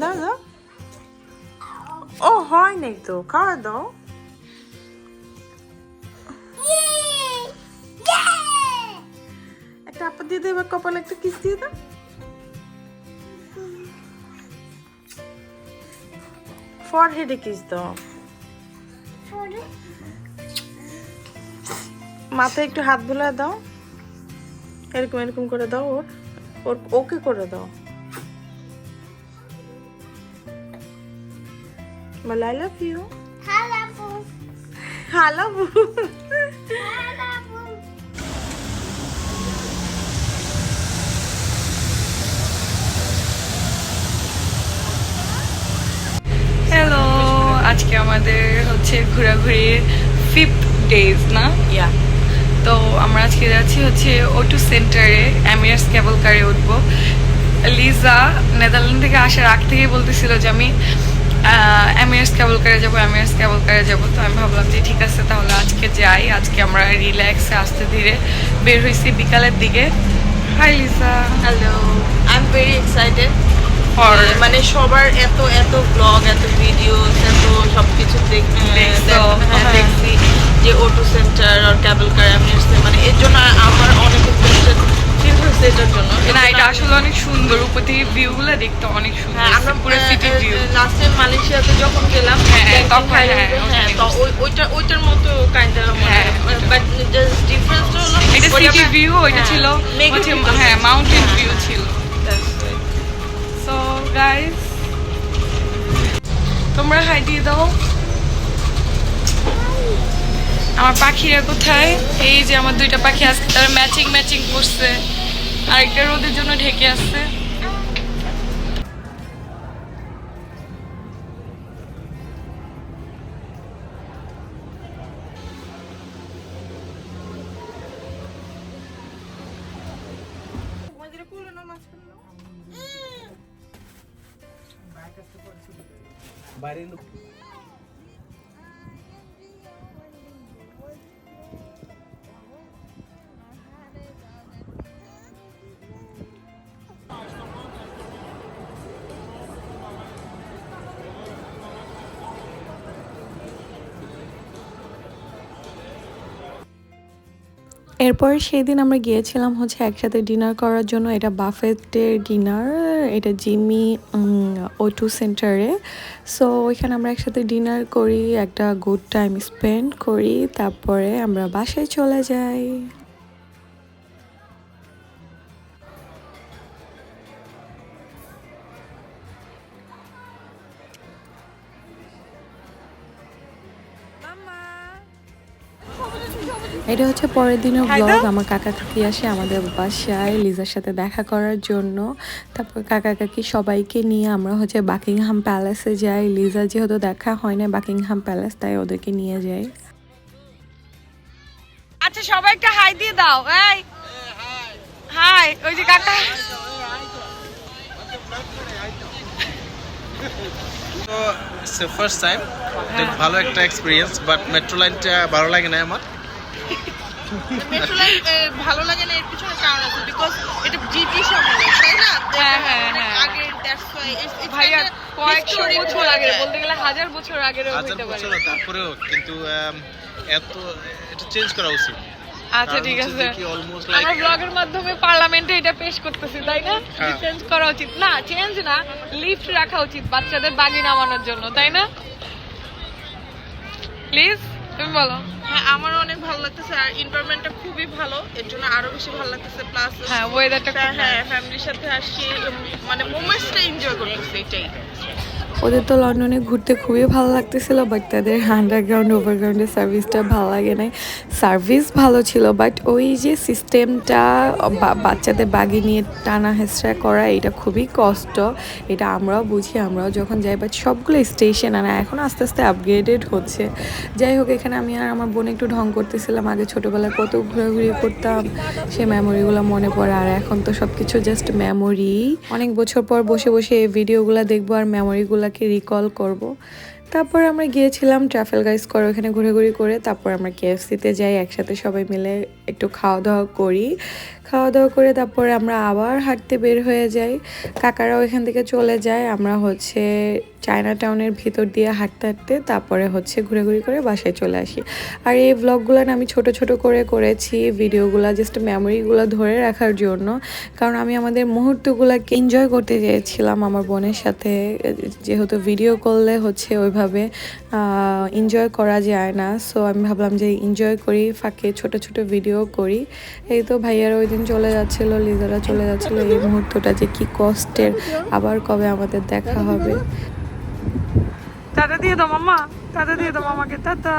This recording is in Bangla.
দাও দাও ও হয় নাই তো খাওয়া দাও একটা আপা দিয়ে দেবে কপালে একটা কিস দিয়ে দাও ফর হেডে কিস দাও। মাথায় একটু হাত বুলা দাও। এরকম এরকম করে দাও ওর, ওকে করে দাও। বলে I love you hello hello আজকে আমাদের হচ্ছে ঘোরাঘুরির ফিফথ ডেজ না? ইয়া তো আমরা আজকে যাচ্ছি হচ্ছে ওটু সেন্টারে অ্যামিরাস কেবল কারে উঠবো। লিজা নেদারল্যান্ড থেকে আসার আগ থেকেই বলতেছিল যে আমি অ্যামিরাস কেবল কারে যাব অ্যামিরাস কেবল কারে যাব। তো আমি ভাবলাম যে ঠিক আছে তাহলে আজকে যাই আজকে আমরা রিল্যাক্সে আস্তে ধীরে বের হয়েছি বিকালের দিকে। Hi Lisa hello I am very excited for মানে সবার এত এত ব্লগ এত ভিডিও এত সবকিছু দেখ দেখছ, হ্যাঁ, হ্যাঁ। দেখছি যে অটো সেন্টার আর ক্যাবল কার আমি মানে এর সুন্দর উপর থেকে ভিউগুলো দেখতে অনেক সুন্দর হ্যাঁ আমরা পুরো সিটি ভিউ লাস্ট টাইম মালয়েশিয়াতে যখন গেলাম হ্যাঁ, তখন হ্যাঁ, তে, হ্যাঁ ওইটা ওইটার মতো কাইন্ড হ্যাঁ, বাট জাস্ট ডিফারেন্সটা হলো এটা সিটি ভিউ ওইটা হ্যাঁ, ছিল। হ্যাঁ মাউন্টেন হ্যাঁ, ভিউ হ্যাঁ, ছিল। সো গাইস তোমরা হাই দিয়ে দাও। আমার পাখিরা কোথায়? এই যে আমার দুইটা পাখি আজকে তারা ম্যাচিং ম্যাচিং করছে। আরেকটা রোদের জন্য ঢেকে আসছে। বাইরের এরপর সেই দিন আমরা গিয়েছিলাম হচ্ছে একসাথে ডিনার করার জন্য। এটা বাফেটের ডিনার এটা জিমি ও টু সেন্টারে সো ওইখানে আমরা একসাথে ডিনার করি, একটা গুড টাইম স্পেন্ড করি, তারপরে আমরা বাসায় চলে যাই। এটা হচ্ছে পরের দিনের ব্লগ আমার কাকা কাকি আসে আমাদের বাসায় লিজার সাথে দেখা করার জন্য। তারপর কাকা কাকি সবাইকে নিয়ে আমরা হচ্ছে বাকিংহাম প্যালেসে যাই। লিজা যেহেতু দেখা হয় না বাকিংহাম প্যালেস তাই ওদেরকে নিয়ে যাই। আচ্ছা সবাই একটা হাই দিয়ে দাও। এই হাই ওই যে কাকা। তো ফার্স্ট টাইম ভালো একটা এক্সপিরিয়েন্স বাট মেট্রো লাইনটা ভালো লাগে না আমার। মেট্রো লাইন ভালো লাগে না এর পিছনে কারণ আছে বিকজ এটা ব্রিটিশ আমলে তাই না? হ্যাঁ, হ্যাঁ, হ্যাঁ। দ্যাটস ওয়াই ভাইয়া কয়েকশো বছর আগে বলতে গেলে হাজার বছর আগের হইতে পারে। তারপরেও কিন্তু um, এত এটা চেঞ্জ করা উচিত। আচ্ছা ঠিক আছে। আমরা ব্লগের মাধ্যমে পার্লামেন্টে এটা পেশ করতেছি তাই না? হ্যাঁ। চেঞ্জ করা উচিত। না চেঞ্জ না লিফট রাখা উচিত বাচ্চাদের বাগি নামানোর জন্য তাই না? প্লিজ তুমি বলো। হ্যাঁ আমারও অনেক ভালো লাগতেছে আর এনভায়রনমেন্টটা খুবই ভালো এর জন্য আরও বেশি ভালো লাগতেছে প্লাস হ্যাঁ ওয়েদারটা হ্যাঁ ফ্যামিলির সাথে আসছি উম, মানে মোমেন্টসটা এনজয় করতেছি এটাই। ওদের তো লন্ডনে ঘুরতে খুবই ভালো লাগতেছিল বাট তাদের আন্ডারগ্রাউন্ড ওভারগ্রাউন্ডের সার্ভিসটা ভালো লাগে নাই। সার্ভিস ভালো ছিল বাট ওই যে সিস্টেমটা বাচ্চাদের বাগি নিয়ে টানা হেঁচড়া করা, এটা খুবই কষ্ট। এটা আমরাও বুঝি, আমরাও যখন যাই বাট সবগুলো স্টেশন আর এখন আস্তে আস্তে আপগ্রেডেড হচ্ছে। যাই হোক, এখানে আমি আর আমার বোন একটু ঢং করতেছিলাম। আগে ছোটোবেলায় কত ঘোরাঘুরি করতাম, সে মেমোরিগুলো মনে পড়ে, আর এখন তো সব কিছু জাস্ট মেমোরি অনেক বছর পর বসে বসে এই ভিডিওগুলো দেখব, আর মেমোরিগুলোকে রিকল করব। তারপর আমরা গিয়েছিলাম ট্রাফেল গাইস করে ওখানে ঘুরে ঘুরে করে, তারপর আমরা কেএফসিতে যাই, একসাথে সবাই মিলে একটু খাওয়া দাওয়া করি খাওয়া দাওয়া করে তারপরে আমরা আবার হাঁটতে বের হয়ে যাই। কাকারাও এখান থেকে চলে যায়। আমরা হচ্ছে চায়না টাউনের ভিতর দিয়ে হাঁটতে হাঁটতে তারপরে হচ্ছে ঘুরে ঘুরে করে বাসায় চলে আসি। আর এই ব্লগগুলো আমি ছোট ছোট করে করেছি। ভিডিওগুলো জাস্ট মেমোরিগুলো ধরে রাখার জন্য। কারণ আমি আমাদের মুহূর্তগুলোকে এনজয় করতে চেয়েছিলাম আমার বোনের সাথে। যেহেতু ভিডিও করলে হচ্ছে ওইভাবে এনজয় করা যায় না। সো আমি ভাবলাম যে এনজয় করি, ফাঁকে ছোট ছোট ভিডিও করি। এই তো ভাইয়ারা ওই দিন চলে যাচ্ছিল, লিজারা চলে যাচ্ছিল। এই মুহূর্তটা যে কি কষ্টের, আবার কবে আমাদের দেখা হবে? টাটা দিয়ে দাও মামা টাটা দিয়ে দাও মামাকে, টাটা।